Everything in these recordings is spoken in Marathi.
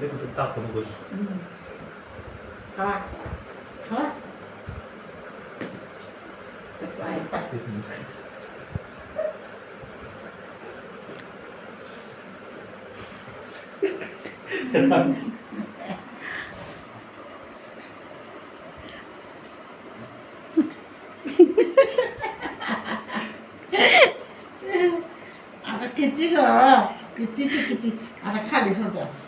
लय म्हणजे तापून बस टाकतेच मी आता किती ग किती किती आता खाली सोडतो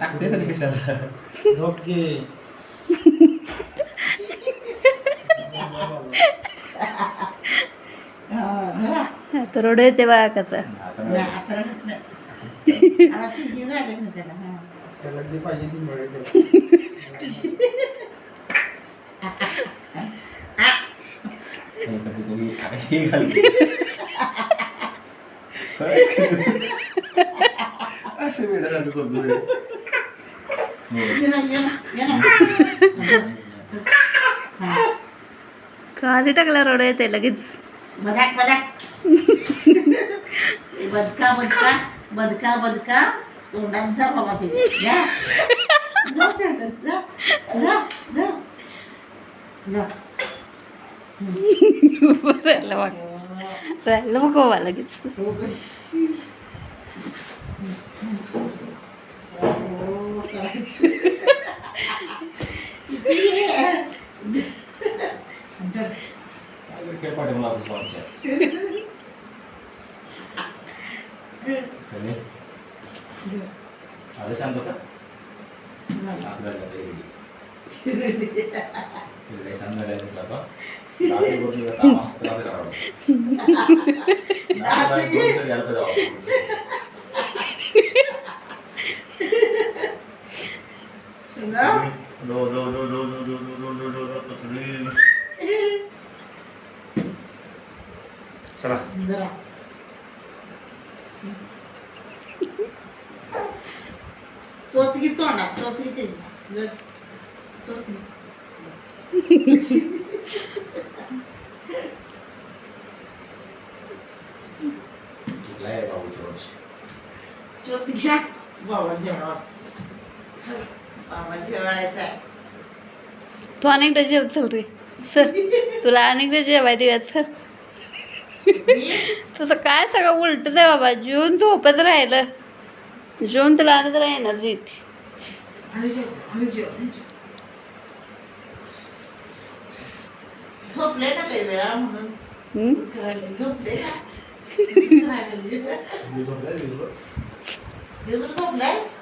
टाकतेसाठी रोड येते बा कचरा पाहिजे असे. हो. ना. हा. खाली टाकला रडू येते लगेच बदाक बदाक बदका बदका बदका बदका तोंडात जा बाबा ते जा जा तोंडात, जा जा जा जा राहिलं बघ राहिलं बघ बाबा लगेच അത് ശാന്തത ശാന്തല്ല താമസത്തിലാണ് low, low, low, low, low, low, low, low, low, low, low, पकडली. चला जरा. चोच घे तोंडात चोच घे त्याची जर. चोच घे. कुठला आहे बाबू चोच चोच घ्या बाबा जेवणावर चल तू अनेकदा जेवत चल रे सर तुला अनेकदा जेवाय देऊयात सर. तुझं काय सगळं उलटच आहे बाबा जेवून झोपत राहिलं. जेवून तुला आणत राहणार येणार झोपले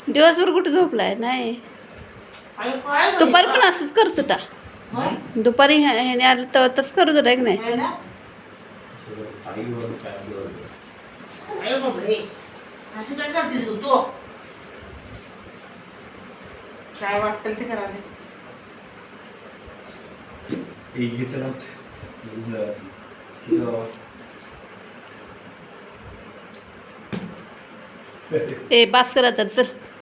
दिवसभर कुठे झोपलाय? नाही. दुपारी पण असंच करतो होता. दुपारी ह्याने आलं तर तसं करत होता की नाही? काय ते? ए बास करा तर चल.